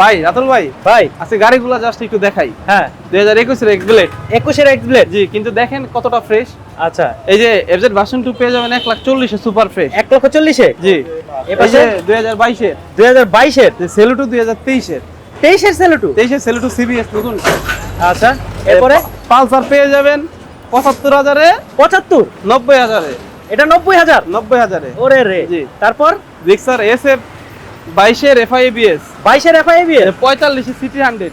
ভাই রাতুল ভাই ভাই। আজকে গাড়িগুলো জাস্ট একটু দেখাই। হ্যাঁ। দুই হাজার একুশের এক্সপ্লেট একুশের এক্স ব্লেড জি কিন্তু দেখেন কতটা ফ্রেশ আচ্ছা। এই যে এফজেড ভার্সন টু পেয়ে যাবেন এক লাখ চল্লিশে সুপার ফ্রেশ এক লক্ষ চল্লিশে? জি। এ যে দুই হাজার বাইশের। দুই হাজার বাইশের? যে সেলুটু দুই হাজার তেইশের। তেইশের সেলুটু তেইশের সেলুটু সিবিএস নতুন। আচ্ছা। এরপরে? পালসার পেয়ে যাবেন পঁচাত্তর হাজারে। পঁচাত্তর? নব্বই হাজারে। এটা নব্বই হাজার? নব্বই হাজারে। ওরে রে। জি। তারপর? রিক্সার এস এফ বাইশের এফআইবিএস বাইশের এফআইবি পঁয়তাল্লিশে সিটি হান্ড্রেড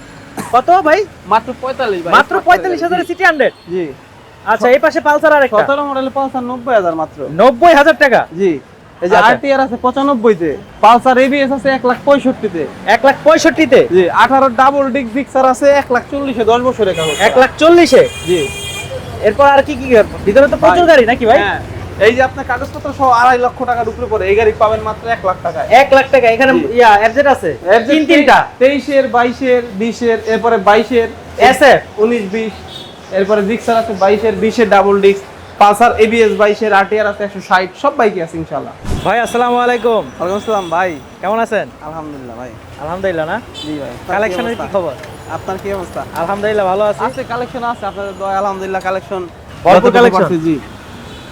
কত ভাই? মাত্র পঁয়তাল্লিশ মাত্র পঁয়তাল্লিশ হাজারের সিটি হান্ড্রেড জি। আচ্ছা এই পাশে পালসার আর একটা সতেরো মডেলের পালসার নব্বই হাজার মাত্র। নব্বই হাজার টাকা? জি। এই যে আচ্ছা। আরটিআর আছে পঁচানব্বইতে। পালসার এবিএস আছে এক লাখ পঁয়ষট্টিতে। এক লাখ পঁয়ষট্টিতে? জি আঠারো ডাবল ডিক জিক্সার আছে এক লাখ চল্লিশে দশ কাগজ এক লাখ চল্লিশে? জি। এরপর আর কি কি ভিতরে তো প্রচুর গাড়ি নাকি ভাই? হ্যাঁ। এই যে আপনার কাগজপত্র সহ আড়াই লক্ষ টাকার উপরে পড়ে এই গাড়ি পাবেন মাত্র এক লাখ টাকায়। এক লাখ টাকা এখানে ইয়া এফজেড আছে তিন তিনটা। তেইশের বাইশের বিশের এরপরে বাইশের SF উনিশ বিশ এরপরে জিক্সার আছে বাইশের বিশের ডাবল ডিস্ক পালসার এবিএস বাইশের আরটিআর আছে একশো ষাট সব বাইকই আছে ইনশাল্লাহ ভাই আসসালামু আলাইকুম। ওয়ালাইকুম আসসালাম ভাই। কেমন আছেন? আলহামদুলিল্লাহ ভাই। আলহামদুলিল্লাহ না? জি ভাই। কালেকশনের কি খবর? আপনার কি অবস্থা? আলহামদুলিল্লাহ ভালো আছি। আছে কালেকশন আছে আপনাদের দয়া আলহামদুলিল্লাহ কালেকশন ভরপুর collection? জি।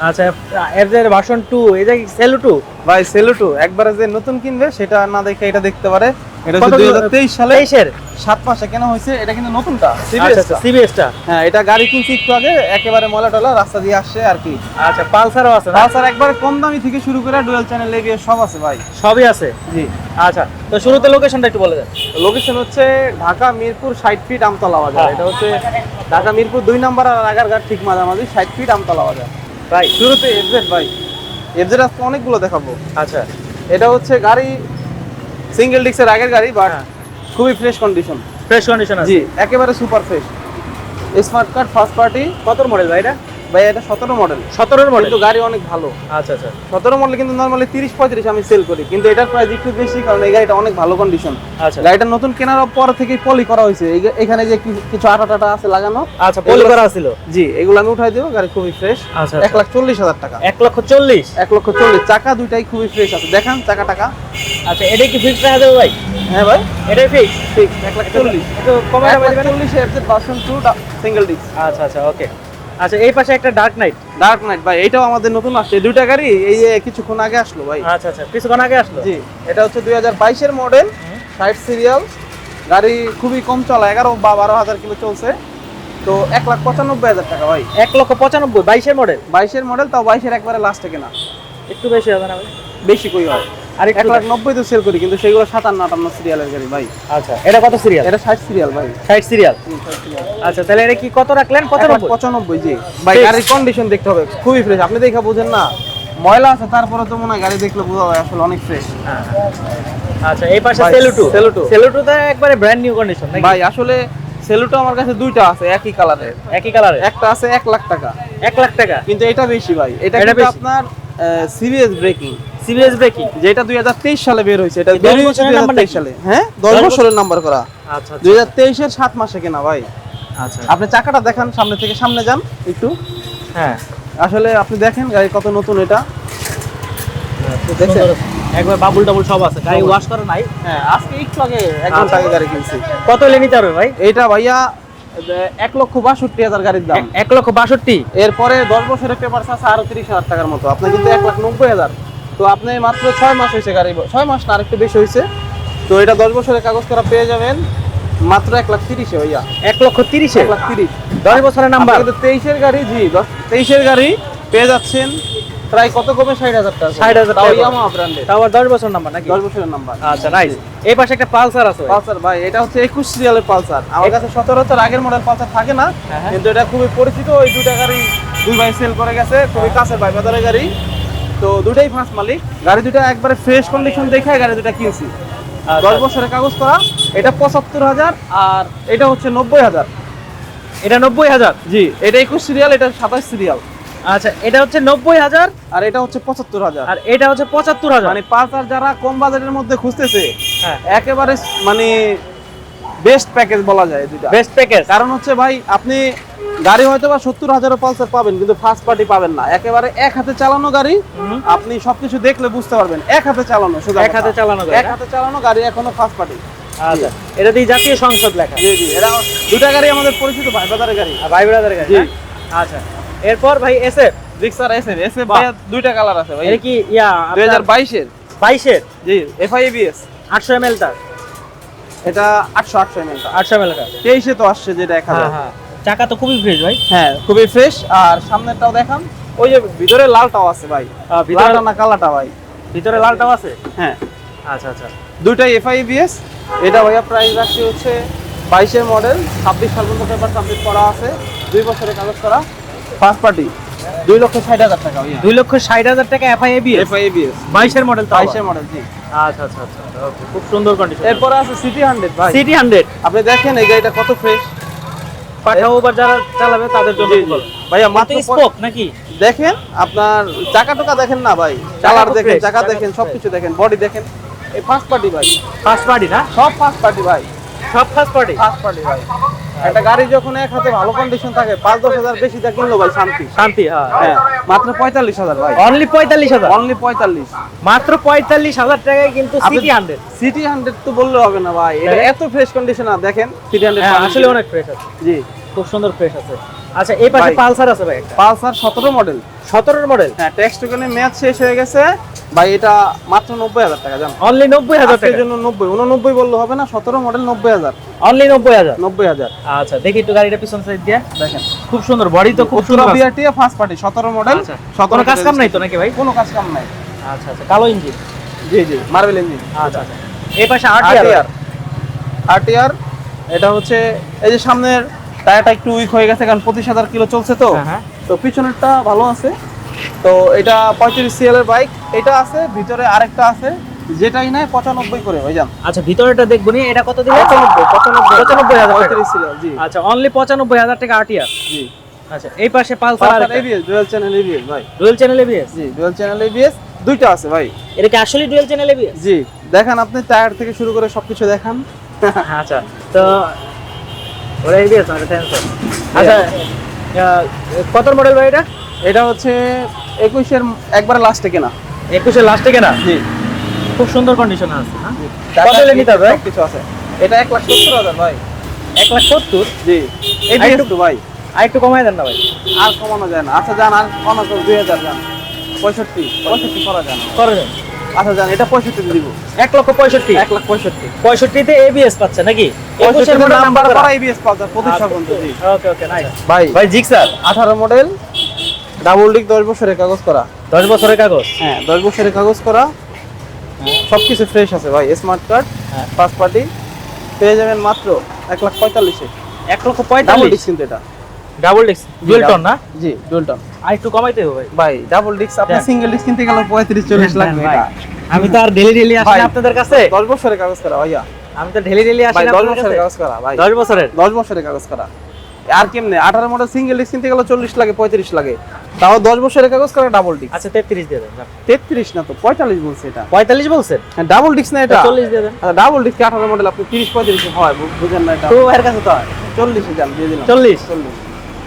আচ্ছা ভার্সন 2 এই যে সেলু 2 ভাই একবারে যে নতুন কিনবে সেটা না দেখে এটা দেখতে পারে। এটা হচ্ছে সালে 23 এর সাত মাসে কেনা হয়েছে এটা কিন্তু নতুনটা আচ্ছা CBS আচ্ছা। সিবিএসটা হ্যাঁ এটা গাড়ি কিনছি একটু আগে একেবারে মলা টলা রাস্তা দিয়ে আসছে আর কি। আচ্ছা পালসারও আছে তাছাড়া একবারে কম দামি থেকে শুরু করে ডুয়েল চ্যানেল এবিএস সব আছে ভাই। সবই আছে? জি। আচ্ছা তো শুরুতে লোকেশনটা একটু বলে দেন। লোকেশন হচ্ছে ঢাকা মিরপুর ষাট ফিট আমতলা বাজার। হ্যাঁ। এটা হচ্ছে ঢাকা মিরপুর দুই নম্বর আর আগারঘাট ঠিক মাঝামাঝি ষাট ফিট আমতলা বাজার। ভাই। শুরুতে এফজেড ভাই। এফজেড আজকে অনেকগুলো দেখাবো। আচ্ছা। এটা হচ্ছে গাড়ি সিঙ্গেল ডিস্কের আগের গাড়ি বাট হ্যাঁ। খুবই ফ্রেশ কন্ডিশন ফ্রেশ কন্ডিশন আছে। জি একেবারে super fresh smart card first party কত মডেল ভাই এটা? ভাই এটা সতেরো মডেল 17 মডেল কিন্তু গাড়ি অনেক ভালো। আচ্ছা আচ্ছা। সতেরো মডেল কিন্তু নর্মালি তিরিশ পঁয়ত্রিশ আমি সেল করি। কিন্তু এটার প্রাইস একটু বেশি কারণ এই গাড়িটা অনেক ভালো কন্ডিশন আচ্ছা। গাড়িটা নতুন কেনার পর থেকেই পলি করা হয়েছে। এখানে যে কিছু আটা টাটা আছে লাগানো আচ্ছা পলি করা ছিল? জি এগুলো আমি উঠাই দেবো গাড়ি খুবই ফ্রেশ আচ্ছা এক লাখ চল্লিশ হাজার টাকা। এক লক্ষ চল্লিশ? এক লক্ষ চল্লিশ। চাকা দুইটাই খুবই ফ্রেশ আছে। দেখান চাকা টাকা। আচ্ছা এটা কি ফিক্স রাখা যাবে ভাই? হ্যাঁ ভাই। এটাই ফিক্স ঠিক এক লাখ চল্লিশ। চল্লিশ FZ version two single disc আচ্ছা আচ্ছা ওকে আচ্ছা এই পাশে একটা ডার্ক নাইট ডার্ক নাইট ভাই এটাও আমাদের নতুন আসছে। দুইটা গাড়ি এই যে কিছুক্ষণ আগে আসলো ভাই। আচ্ছা আচ্ছা কিছুক্ষণ আগে আসলো? জি এটা হচ্ছে দুই হাজার বাইশের মডেল ষাট সিরিয়াল গাড়ি খুবই কম চলা এগারো বা বারো হাজার কিলো চলছে। তো এক লাখ পঁচানব্বই হাজার টাকা ভাই। এক লক্ষ পঁচানব্বই বাইশের মডেল বাইশের মডেল তাও বাইশের একবারে লাস্টে কেনা। একটু বেশি হবে না ভাই? বেশি কই হয়? আর এক লাখ নব্বই তো সেল করি কিন্তু সেগুলো সাতান্ন আটান্ন সিরিয়ালের গাড়ি ভাই। আচ্ছা এটা কত সিরিয়াল এটা ষাট সিরিয়াল ভাই। ষাট সিরিয়াল হুম, 60 serial। আচ্ছা তাহলে এটা কি কত রাখলেন? পঁচানব্বই? পঁচানব্বই জি। ভাই গাড়ির কন্ডিশন দেখতে হবে খুবই ফ্রেশ আপনি দেখা বুঝেন না ময়লা আছে তারপরে তো মনে হয় গাড়ি দেখলে বোঝা যায় আসলে অনেক ফ্রেশ হ্যাঁ। আচ্ছা এই পাশে ভাই, সেলুটু সেলুটু তো একবারে ব্র্যান্ড নিউ কন্ডিশন ভাই আসলে সেলুটো আমার কাছে দুইটা আছে একই কালারের একই কালারে একটা আছে এক লাখ টাকা। এক লাখ টাকা? কিন্তু এটা বেশি ভাই। এটা। আপনার সিরিয়াস ব্রেকিং সিরিয়াস ব্রেকিং যেটা দুই হাজার তেইশ সালে বের হয়েছে এটা বের নাম্বার নাকি? সালে হ্যাঁ? দশ দশ বছরের নাম্বার করা। আচ্ছা দুই হাজার তেইশের সাত মাসে কেনা ভাই। আচ্ছা। আপনি চাকাটা দেখান সামনে থেকে সামনে যান একটু। হ্যাঁ। আসলে আপনি দেখেন গাড়ি কত নতুন এটা। একবার বাবুল টাবুল সব আছে গাড়ি ওয়াশ করা নাই। হ্যাঁ আজকে একটু আগে এক ঘণ্টা আগে গাড়ি কিনছি। কত হলে নিতে ভাই? এইটা ভাইয়া এক লক্ষ বাষট্টি হাজার গাড়ির দাম। এক- লক্ষ বাষট্টি? এরপরে দশ বছরের পেপার আছে আরও তিরিশ হাজার টাকার মতো। আপনার কিন্তু এক লাখ নব্বই হাজার। তো আপনি মাত্র ছয় মাস হয়েছে গাড়ি ছয় মাস না আরেকটু বেশি হয়েছে। তো এটা দশ বছরের কাগজ করা পেয়ে যাবেন মাত্র এক লাখ তিরিশে ভাইয়া। এক লক্ষ তিরিশে? এক লাখ তিরিশ। দশ বছরের নাম্বার কিন্তু তেইশের গাড়ি জি দশ তেইশের গাড়ি পেয়ে যাচ্ছেন প্রায় কত কমে? ষাট হাজার টাকা 60,000 তাও টাকা। আবার দশ বছর নাম্বার নাকি? দশ বছরের নাম্বার আচ্ছা নাইস এই পাশে একটা পালসার আছে পালসার ভাই এটা হচ্ছে একুশ সিরিয়ালের পালসার। আমার কাছে তো আগের মডেল পালসার থাকে না হ্যাঁ, হ্যাঁ। কিন্তু এটা খুবই পরিচিত। ওই দুটা গাড়ি দুই ভাই সেল করে গেছে। খুবই কাছের ভাই বাজারের গাড়ি। তো দুটাই ফার্স্ট মালিক। গাড়ি দুটা একবারে ফ্রেশ কন্ডিশন দেখে গাড়ি দুটা কিনছি। আচ্ছা। দশ বছরের কাগজ করা। এটা পঁচাত্তর হাজার আর এটা হচ্ছে নব্বই হাজার। এটা নব্বই হাজার? জি এটা একুশ সিরিয়াল এটা সাতাশ সিরিয়াল। আচ্ছা এটা হচ্ছে নব্বই হাজার। আর এটা হচ্ছে পঁচাত্তর হাজার। আর এটা হচ্ছে পঁচাত্তর হাজার। মানে পালসার যারা কম বাজারের মধ্যে খুঁজতেছে হ্যাঁ। একেবারে মানে বেস্ট প্যাকেজ বলা যায় দুইটা। বেস্ট প্যাকেজ কারণ হচ্ছে ভাই আপনি গাড়ি হয়তো বা সত্তর হাজারও পালসার পাবেন কিন্তু ফার্স্ট পার্টি পাবেন না। একেবারে এক হাতে চালানো গাড়ি আপনি সবকিছু দেখলে বুঝতে পারবেন এক হাতে চালানো শুধু এক হাতে চালানো এক হাতে চালানো গাড়ি এখনও ফার্স্ট পার্টি আচ্ছা এটা দিয়ে জাতীয় সংসদ লেখা। জি জি এটা দুটা গাড়ি আমাদের পরিচিত ভাই বাজারের গাড়ি। আর ভাই ব্রাদার গাড়ি জি। আচ্ছা। এরপর ভাই এসএফ রিক্সার এসএফ এসএফ বাহ। ভাইয়া দুইটা কালার আছে ভাই। এটা কি ইয়া দুই হাজার বাইশের। বাইশের? জি এফআইবিএস আটশো এম এল তার এটা আটশো আটশো এমএল আটশো এম এল তেইশে তো আসছে যেটা এক হাজার। হ্যাঁ হ্যাঁ। চাকা তো খুবই ফ্রেশ ভাই। হ্যাঁ খুবই ফ্রেশ আর সামনেরটাও দেখান। ওই যে ভিতরে লালটাও আছে ভাই। ভিতরে না কালাটা ভাই? ভিতরে লালটাও আছে? হ্যাঁ। আচ্ছা আচ্ছা। দুইটাই এফআইবিএস এটা ভাইয়া প্রাইস রাখছি হচ্ছে বাইশের মডেল ছাব্বিশ সাল পর্যন্ত পেপার সাবমিট করা আছে। দুই বছরের কাগজ করা। ফার্স্ট পার্টি দুই লক্ষ ষাট হাজার টাকা ভাইয়া দুই লক্ষ ষাট হাজার টাকা বাইশের মডেল বাইশের মডেল জি। আচ্ছা আচ্ছা আচ্ছা খুব সুন্দর কন্ডিশন এরপরে আছে সিটি হান্ড্রেড ভাই। সিটি হান্ড্রেড আপনি দেখেন এই গাড়িটা কত ফ্রেশ পাঠাও ওভার যারা চালাবে তাদের জন্য ভাইয়া মাত্র স্পোক নাকি? দেখেন আপনার চাকা টোকা দেখেন না ভাই। খুব দেখেন চাকা দেখেন সবকিছু দেখেন বডি দেখেন। এই ফার্স্ট পার্টি ভাই। ফার্স্ট পার্টি না? সব ফার্স্ট পার্টি ভাই। সব ফার্স্ট পার্টি ফার্স্ট পার্টি ভাই। একটা গাড়ি যখন এক হাতে ভালো কন্ডিশন থাকে পাঁচ দশ হাজার বেশি তা কিনলো ভাই শান্তি। শান্তি হ্যাঁ। হ্যাঁ মাত্র পঁয়তাল্লিশ হাজার ভাই। অনলি পঁয়তাল্লিশ হাজার? অনলি পঁয়তাল্লিশ। মাত্র পঁয়তাল্লিশ হাজার টাকায় কিন্তু সিটি হান্ড্রেড সিটি হান্ড্রেড তো বললে হবে না ভাই এটা। এত ফ্রেশ কন্ডিশন আর দেখেন সিটি হান্ড্রেড হ্যাঁ আসলে অনেক ফ্রেশ আছে। জি। খুব সুন্দর ফ্রেশ আছে। আচ্ছা এই পাশে পালসার আছে ভাই পালসার সতেরো মডেল সতেরোর মডেল হ্যাঁ ট্যাক্স টোকেনে মেয়াদ শেষ হয়ে গেছে। ভাই এটা মাত্র নব্বই হাজার টাকা জান? অনলি নব্বই হাজার টাকা। জন্য নব্বই উননব্বই বললে হবে না সতেরো মডেল নব্বই হাজার। অনলি নব্বই হাজার? নব্বই হাজার। আচ্ছা দেখি একটু গাড়িটা পিছন সাইড দিয়ে। দেখেন খুব সুন্দর বডি তো খুব সুন্দর। ফার্স্ট পার্টি সতেরো মডেল আচ্ছা সতেরো কাজ কাম নাই তো নাকি ভাই? কোনো কাজ কাম নাই। আচ্ছা আচ্ছা কালো ইঞ্জিন জি জি মার্বেল ইঞ্জিন আচ্ছা আচ্ছা। এই পাশে আরটিআর আরটিআর এটা হচ্ছে এই যে সামনের টায়ারটা একটু উইক হয়ে গেছে কারণ পঁচিশ হাজার কিলো চলছে তো। হ্যাঁ, হ্যাঁ। তো পিছনেরটা ভালো আছে। তো এটা পঁয়ত্রিশ সিএল এর বাইক এটা আছে ভিতরে আরেকটা আছে যেটাই নাই পঁচানব্বই করে ভাইজান। আচ্ছা ভিতরেটা দেখব নি এটা কত দিলে পঁচানব্বই পঁচানব্বই। পঁচানব্বই হাজার পঁয়ত্রিশ সিএল জি। আচ্ছা অনলি পঁচানব্বই হাজার টাকা আরটিআর জি। আচ্ছা এই পাশে Pulsar Pulsar ABS dual channel ABS ভাই। ডুয়েল চ্যানেল এবিএস জি ডুয়াল চ্যানেল এবিএস দুইটা আছে ভাই। এটা কি আসলে ডুয়েল চ্যানেল এবিএস জি দেখান আপনি টায়ার থেকে শুরু করে সবকিছু দেখান। আচ্ছা তো ওরা এবিএস মানে সেন্সর আচ্ছা কত মডেল ভাই এটা? এটা হচ্ছে একুশের একবারে লাস্টে কেনা। একুশের লাস্টে কেনা? জি। খুব সুন্দর কন্ডিশন আছে? কত নিতে হবে ভাই? কিছু আছে। এটা এক লাখ সত্তর হাজার ভাই। এক লাখ সত্তর? জি। একটু- ভাই। আর একটু কমাই দেন না ভাই। আর কমানো যায় না। আচ্ছা যান আর কমানো দুই হাজার যান। পঁয়ষট্টি। পঁয়ষট্টি করা যায় না। করে দেন আচ্ছা যান এটা পঁয়ষট্টি দিব। এক লক্ষ পঁয়ষট্টি? এক লাখ পঁয়ষট্টি। পঁয়ষট্টিতে এবিএস পাচ্ছে নাকি? পঁয়ষট্টি নাম্বার করা এবিএস পাওয়া যায় প্রতি পর্যন্ত জি। ওকে ওকে নাইস ভাই। ভাই জিক্সার আঠারো মডেল ডাবল ডিক দশ বছরের কাগজ করা। দশ বছরের কাগজ? হ্যাঁ দশ বছরের কাগজ করা। সব কিছু ফ্রেশ আছে ভাই স্মার্ট কার্ড হ্যাঁ। ফার্স্ট পার্টি পেয়ে যাবেন মাত্র এক লাখ পঁয়তাল্লিশে। এক লক্ষ ডাবল পঁয়তাল্লিশ? কিন্তু এটা। ডাবল ডিস্ক ডুয়েল টন না? জি ডুয়েলটন আর একটু কমাইতে হবে ভাই। ভাই ডাবল ডিস্ক আপনি সিঙ্গেল ডিস্ক কিনতে গেলে পঁয়ত্রিশ চল্লিশ লাগবে ভাই, এটা। আমি তো আর ডেলি ডেলি আসি আপনাদের কাছে। দশ বছরের কাগজ করা ভাইয়া। আমি তো ডেলি ডেলি আসি দশ বছরের কাগজ করা ভাই। দশ বছরের? দশ বছরের কাগজ করা। আর কেমনে? আঠারো মডেল সিঙ্গেল ডিস্ক কিনতে গেলে চল্লিশ লাগে পঁয়ত্রিশ লাগে। তাও দশ বছরের কাগজ করা ডাবল ডিস্ক আচ্ছা তেত্রিশ দিয়ে দেন তেত্রিশ না তো পঁয়তাল্লিশ বলছে এটা। পঁয়তাল্লিশ বলছেন ডাবল ডিস্ক না এটা। চল্লিশ দিয়ে দেন। ডাবল ডিস্ক আঠারো মডেল আপনি তিরিশ পঁয়ত্রিশ হয় বুঝেন না এটা। তো এর কাছে তো হয়। চল্লিশে যান দিয়ে দিলাম। চল্লিশ? চল্লিশ।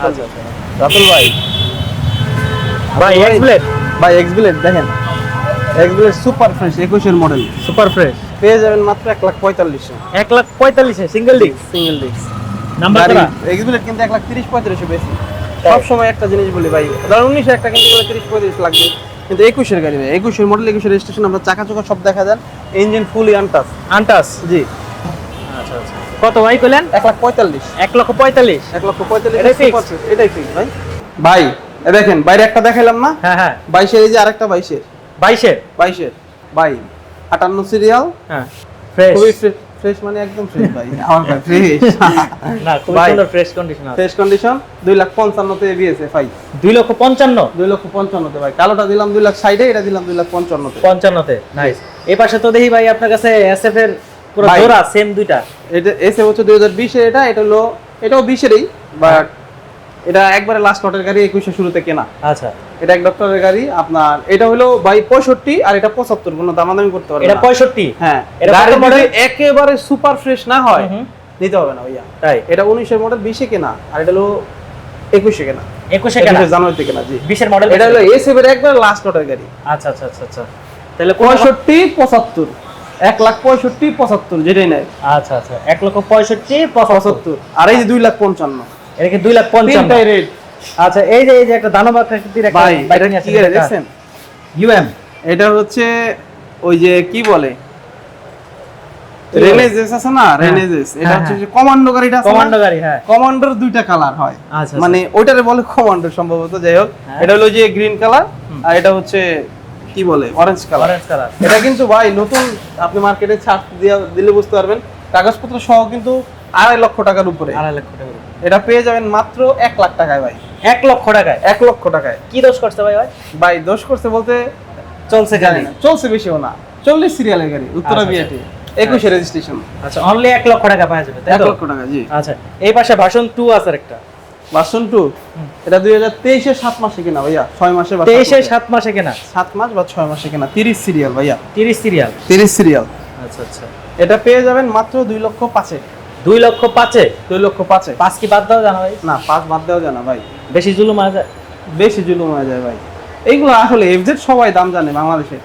আচ্ছা আচ্ছা। রাতুল ভাই। ভাই এক্স ব্লেড ভাই এক্স ব্লেড দেখেন। এক্স ব্লেড সুপার ফ্রেশ একুশের মডেল সুপার ফ্রেশ পেয়ে যাবেন মাত্র এক লাখ পঁয়তাল্লিশে। এক লাখ পঁয়তাল্লিশে single disc single disc number করা এক্স কিন্তু এক লাখ তিরিশ পঁয়ত্রিশে বেশি। সব সময় একটা জিনিস বলি ভাই ধরুন উনিশে একটা কিনতে গেলে তিরিশ পঁয়ত্রিশ লাগবে। কিন্তু একুশের গাড়ি ভাই একুশের মডেল একুশের রেজিস্ট্রেশন আমরা চাকা চোখা সব দেখা যান ইঞ্জিন ফুলি আনটাস আন্টাস জি। আচ্ছা আচ্ছা। কত ভাই কইলেন? এক লাখ পঁয়তাল্লিশ। এক লক্ষ পঁয়তাল্লিশ? এক লক্ষ পঁয়তাল্লিশ এটাই fix? super fix, এটাই ফিক্স ভাই। ভাই এ দেখেন বাইরে একটা দেখাইলাম না? হ্যাঁ হ্যাঁ। বাইশের এই যে আরেকটা বাইশের। বাইশের? বাইশের। বাই আটান্ন সিরিয়াল হ্যাঁ। ফ্রেশ খুবই ফ্রেশ মানে একদম ফ্রেশ ভাই। আমার ভাই ফ্রেশ না খুব সুন্দর ফ্রেশ কন্ডিশন আছে। ফ্রেশ কন্ডিশন দুই লাখ পঞ্চান্নতে এবিএসএ ফাই দুই লক্ষ পঞ্চান্ন? দুই লক্ষ তে ভাই। কালোটা দিলাম দুই লাখ সাইডে এটা দিলাম দুই লাখ পঞ্চান্নতে। পঞ্চান্নতে নাইস এই পাশে তো দেখি ভাই আপনার কাছে এসএফ এর পুরো জোড়া সেম দুইটা। এটা এসএফ হচ্ছে দুই হাজার বিশের এটা এটা হলো এটাও বিশেরই বাট এটা একবারে লাস্ট লটের গাড়ি একুশে শুরুতে কেনা। আচ্ছা। এটা এক ডক্টরের গাড়ি আপনার এটা হলো বাই পঁয়ষট্টি আর এটা পঁচাত্তর কোনো দামাদামি করতে পারবে এটা। পঁয়ষট্টি? হ্যাঁ। এটা মডেল একেবারে সুপার ফ্রেশ না হয়। নিতে হবে না ভাইয়া। তাই? এটা উনিশের মডেল বিশে কেনা আর এটা হলো একুশে কেনা। একুশে কেনা? জানুয়ারিতে কেনা জি। বিশের মডেল এটা হলো এসএফ এর একবার লাস্ট লটের গাড়ি। আচ্ছা আচ্ছা আচ্ছা আচ্ছা। তাহলে পঁয়ষট্টি পঁচাত্তর। এক লাখ পঁয়ষট্টি পঁচাত্তর যেটাই নেয়। আচ্ছা আচ্ছা। এক লক্ষ পঁয়ষট্টি পঁচাত্তর। আর এই যে দুই লাখ পঞ্চান্ন। এটা কি লাখ রেট। আচ্ছা এই যে এই যে একটা দানব আকৃতির একটা বাইক নিয়ে এটা দেখছেন? ইউএম। এটা হচ্ছে ওই যে কি বলে? রেনেজেস আছে না? রেনেজেস এটা হ্যাঁ, হচ্ছে হ্যাঁ। যে কমান্ডো গাড়িটা আছে কমান্ডো গাড়ি হ্যাঁ। কমান্ডোর দুইটা কালার হয়। আচ্ছা, মানে ওইটারে বলে কমান্ডো সম্ভবত যাই হোক। হ্যাঁ। এটা হলো যে গ্রিন কালার আর এটা হচ্ছে কি বলে অরেঞ্জ কালার অরেঞ্জ কালার এটা কিন্তু ভাই নতুন আপনি মার্কেটে ছাড় দিয়া দিলে বুঝতে পারবেন। কাগজপত্র সহ কিন্তু আড়াই লক্ষ টাকার উপরে। আড়াই লক্ষ টাকা এটা পেয়ে যাবেন মাত্র এক লাখ টাকায় ভাই। এক লক্ষ টাকায়? এক লক্ষ টাকায়। কি দোষ করছে ভাই ভাই? ভাই দোষ করছে বলতে চলছে জানি না চলছে বেশিও না। চল্লিশ সিরিয়ালের গাড়ি উত্তরা আচ্ছা, বিআটি একুশে রেজিস্ট্রেশন আচ্ছা অনলি এক লক্ষ টাকা পাওয়া যাবে এক লক্ষ টাকা জি। আচ্ছা এই পাশে ভাষণ টু আছে একটা ভার্সন টু এটা দুই হাজার তেইশের সাত মাসে কিনা ভাইয়া। ছয় মাসে বা তেইশে সাত মাসে কেনা? সাত মাস বা ছয় মাসে কিনা তিরিশ সিরিয়াল ভাইয়া। তিরিশ সিরিয়াল তিরিশ সিরিয়াল আচ্ছা আচ্ছা। এটা পেয়ে যাবেন মাত্র দুই লক্ষ পাঁচে। দুই লক্ষ পাঁচে? দুই লক্ষ পাঁচে। পাঁচ কি বাদ দাও জানো ভাই? না পাঁচ বাদ দেওয়া যায় না ভাই। বেশি জুলুম আছে যায়। বেশি জুলুম হয়ে যায় ভাই। এইগুলো আসলে এফজেড সবাই দাম জানে বাংলাদেশে।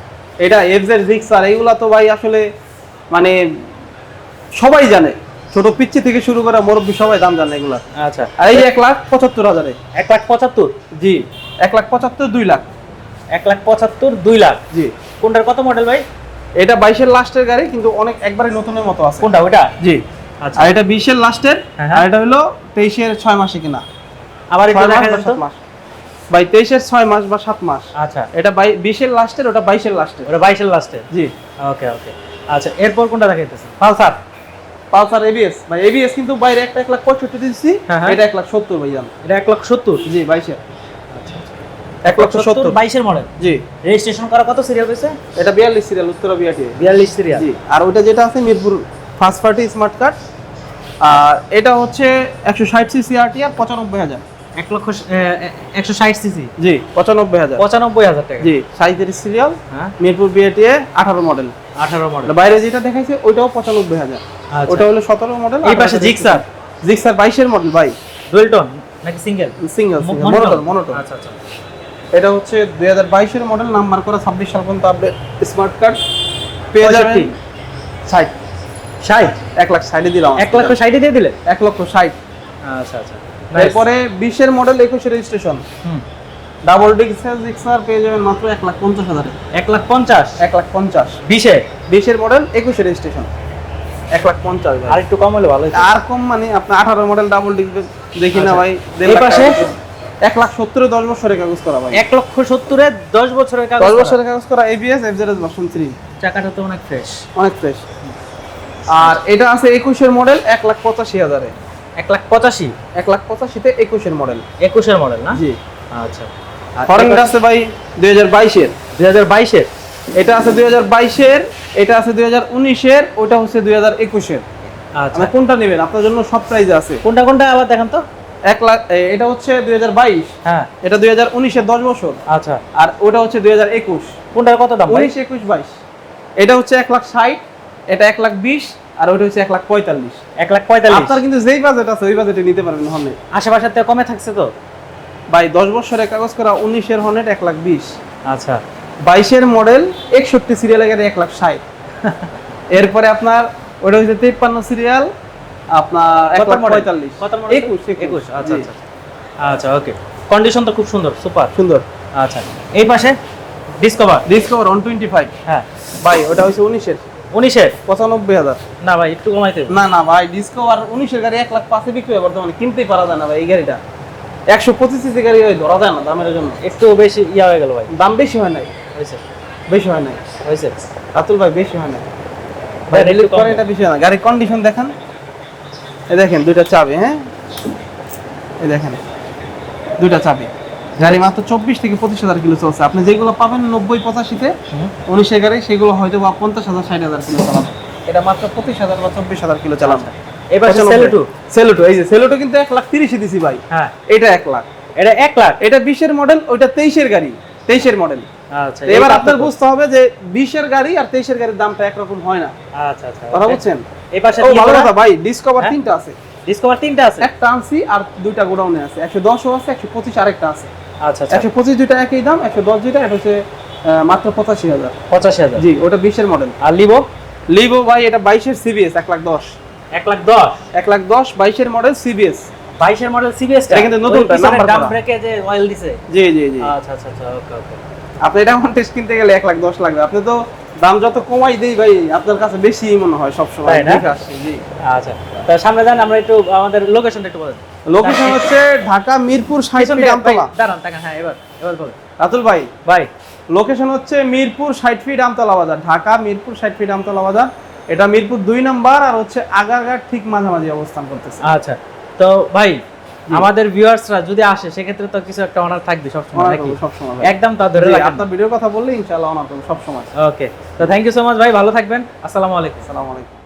এটা এফজেড রিক্সার এইগুলা তো ভাই আসলে মানে সবাই জানে। ছোট পিচ্ছি থেকে শুরু করে মুরব্বী সবাই দাম জানে এগুলা। আচ্ছা। আর এই এক লাখ পঁচাত্তর হাজারে। এক লাখ পঁচাত্তর? জি। এক লাখ পঁচাত্তর দুই লাখ। এক লাখ পঁচাত্তর দুই লাখ? জি। কোনটার কত মডেল ভাই? এটা বাইশের লাস্টের গাড়ি কিন্তু অনেক একবারে নতুনের মতো আছে। কোনটা ওইটা? জি। আর এটা বিশের লাস্টের হ্যাঁ, আর হ্যাঁ। এটা হলো তেইশের ছয় মাসে কিনা। আবার একটু দেখা সাত মাস। ভাই তেইশের ছয় মাস বা সাত মাস। আচ্ছা। এটা বিশের লাস্টের ওটা বাইশের লাস্টের। ওটা বাইশের লাস্টে জি। ওকে ওকে। আচ্ছা এরপর কোনটা দেখাইতেছে পালসার। পালসার এবিএস ভাই এবিএস কিন্তু বাইরে একটা এক লাখ পঁয়ষট্টি দিচ্ছি হ্যাঁ। এটা এক লাখ সত্তর ভাই জান। এটা এক লক্ষ সত্তর? জি বাইশের। আচ্ছা আচ্ছা। এক লক্ষ সত্তর বাইশের মডেল জি। রেজিস্ট্রেশন করা কত সিরিয়াল পেয়েছে এটা বিয়াল্লিশ সিরিয়াল উত্তরা বিআটি বিয়াল্লিশ সিরিয়াল জি। আর ওইটা যেটা আছে Mirpur first party smart card আর এটা হচ্ছে একশো ষাট সিসি আরটি আর পঁচানব্বই হাজার। এক লক্ষ একশো ষাট সিসি জি পঁচানব্বই হাজার। পঁচানব্বই হাজার টাকা। জি সাইজের সিরিয়াল হ্যাঁ। মিরপুর বিআটি আঠারো মডেল আঠারো মডেল বাইরে যেটা দেখাইছে ওইটাও পঁচানব্বই হাজার। আচ্ছা। ওটা হলো সতেরো মডেল এই পাশে জিক্সার জিক্সার বাইশের মডেল ভাই। ডুয়েলটন নাকি সিঙ্গেল সিঙ্গেল মনোটন মনোটন আচ্ছা আচ্ছা। এটা হচ্ছে দুই হাজার বাইশের মডেল নাম্বার করা ছাব্বিশ সাল পর্যন্ত আপডেট স্মার্ট কার্ড পেয়ে যাবেন। ষাট। ষাট? এক লাখ ষাটে দিলাম এক লক্ষ ষাটে দিয়ে দিলে? এক লক্ষ ষাট। আচ্ছা আচ্ছা। এরপরে বিশের মডেল একুশে রেজিস্ট্রেশন হুম। ডাবল ডিক্সেল জিক্সার পেয়ে যাবেন মাত্র এক লাখ পঞ্চাশ হাজারে। এক লাখ পঞ্চাশ? এক লাখ পঞ্চাশ। বিশে? বিশের মডেল একুশে রেজিস্ট্রেশন এক লাখ পঞ্চাশ। আর একটু কম হলে ভালো হতো। আর কম মানে আপনার আঠারো মডেল ডাবল ডিক্স দেখি না আচ্ছা। ভাই। এই পাশে? এক লাখ সত্তরে দশ বছরের কাগজ করা ভাই। এক লক্ষ সত্তরে দশ বছরের কাগজ দশ। বছরের কাগজ করা এবিএস এফজেডএস ভার্সন থ্রি চাকাটা তো অনেক ফ্রেশ অনেক ফ্রেশ আর এটা আছে একুশের মডেল এক লাখ পঁচাশি হাজারে। এক লাখ পঁচাশি? এক লাখ পঁচাশিতে একুশের মডেল একুশের মডেল না? জি। আচ্ছা। আছে ভাই দুই হাজার বাইশের। দুই হাজার বাইশের? এটা আছে দুই হাজার বাইশের এটা আছে দুই হাজার উনিশের ওটা হচ্ছে দুই হাজার একুশের। আচ্ছা। কোনটা নেবেন? আপনার জন্য সব প্রাইজ আছে। কোনটা কোনটা আবার দেখান তো? এক লাখ এটা হচ্ছে দুই হাজার বাইশ। হ্যাঁ। এটা দুই হাজার উনিশের দশ বছর। আচ্ছা। আর ওটা হচ্ছে দুই হাজার একুশ। কোনটার কত দাম উনিশ একুশ বাইশ। এটা হচ্ছে এক লাখ ষাট। এটা এক লাখ বিশ আর ওটা হচ্ছে এক লাখ পঁয়তাল্লিশ। এক লাখ পঁয়তাল্লিশ। আপনার কিন্তু যেই বাজেট আছে ওই বাজেটে নিতে পারবেন হলে। আশেপাশের থেকে কমে থাকছে তো? ভাই দশ বছরের কাগজ করা উনিশের হনেট এক লাখ বিশ। আচ্ছা। বাইশের মডেল একষট্টি সিরিয়ালের গাড়ি এক লাখ ষাট। এরপরে আপনার ওটা হচ্ছে তিপ্পান্ন সিরিয়াল আপনার এক লাখ পঁয়তাল্লিশ। একুশ একুশ। আচ্ছা জি। আচ্ছা আচ্ছা। ওকে। কন্ডিশন তো খুব সুন্দর সুপার সুন্দর। আচ্ছা। এই পাশে Discover Discover one twenty five হ্যাঁ। ভাই ওটা হচ্ছে উনিশের। উনিশের পঁচানব্বই হাজার। না ভাই একটু কমাইতে না না ভাই ডিসকভার উনিশের গাড়ি এক লাখ পাঁচে বিক্রি হয় বর্তমানে কিনতেই পারা যায় না ভাই এই গাড়িটা। একশো পঁচিশ সিসি গাড়ি হয় ধরা যায় না দামের জন্য। একটু বেশি ইয়া হয়ে গেল ভাই। দাম বেশি হয় নাই। হয়েছে। বেশি হয় নাই। হয়েছে। রাতুল ভাই বেশি হয় নাই। ভাই, একটু করে এটা বেশি হয় না। গাড়ির কন্ডিশন দেখান। এই দেখেন দুইটা চাবি হ্যাঁ? এই দেখেন দুইটা চাবি। গাড়ি মাত্র চব্বিশ থেকে পঁচিশ হাজার কিলো চলছে। আপনি যেগুলো পাবেন নব্বই পঁচাশিতে। উনিশে গাড়ি সেগুলো হয়তো বা পঞ্চাশ হাজার ষাট হাজার কিলো চালাবে এটা মাত্র পঁচিশ হাজার বা চব্বিশ হাজার কিলো চালাবে এই পাশে সেলুটু এই যে সেলুটো কিন্তু এক লাখ তিরিশে দিছি ভাই। হ্যাঁ। এটা এক লাখ। এটা এক লাখ। এটা বিশের মডেল ওইটা তেইশের গাড়ি। তেইশের মডেল আচ্ছা এবার আপনার বুঝতে হবে যে বিশের গাড়ি আর তেইশের গাড়ির দামটা একরকম হয় না। আচ্ছা আচ্ছা কথা বুঝছেন? এই পাশে ও ভালো কথা ভাই ডিসকভার হ্যাঁ? তিনটা আছে। ডিসকভার তিনটা আছে? একটা আনছি আর দুইটা গোডাউনে আছে। একশো দশও আছে একশো পঁচিশ আরেকটা আছে। আচ্ছা আচ্ছা। একশো পঁচিশ দুইটা একই দাম একশো দশ দুইটা এটা হচ্ছে মাত্র পঁচাশি হাজার। পঁচাশি হাজার। জি ওটা বিশের মডেল আর লিভো লিভো ভাই এটা বাইশের সিবিএস এক লাখ দশ। এক লাখ দশ? এক লাখ দশ বাইশের মডেল সিবিএস বাইশের মডেল সিবিএস এটা কিন্তু নাম্বার ডাম ব্রেকে যে অয়েল দিছে? জি জি জি। আচ্ছা আচ্ছা আচ্ছা ওকে ওকে। আপনি এটা এখন টেস্ট কিনতে গেলে এক লাখ দশ লাগবে। আপনি তো দাম যত কমাই দেই ভাই আপনার কাছে বেশি মনে হয় সবসময়? জি। আচ্ছা। তো সামনে যান আমরা একটু আমাদের লোকেশনটা একটু বলেন। লোকেশন হচ্ছে ঢাকা মিরপুর ষাট ফিট আমতলা। দাঁড়ান তাকান হ্যাঁ এবার এবার বলেন রাতুল ভাই ভাই। লোকেশন হচ্ছে মিরপুর ষাট ফিট আমতলা বাজার ঢাকা মিরপুর ষাট ফিট আমতলা বাজার। এটা মিরপুর দুই নাম্বার আর হচ্ছে আগারগার ঠিক মাঝামাঝি অবস্থান করতেছে। আচ্ছা তো ভাই আমাদের ভিউয়ার্সরা যদি আসে সেক্ষেত্রে তো কিছু একটা অনার থাকবে সবসময় নাকি? সবসময়। একদম তা ধরে রাখেন। আপনার ভিডিওর কথা বললে ইনশাআল্লাহ অনার করব সবসময়। ওকে তো থ্যাংক ইউ সো মাচ ভাই ভালো থাকবেন। আসসালামু আলাইকুম। আসসালামু আলাইকুম।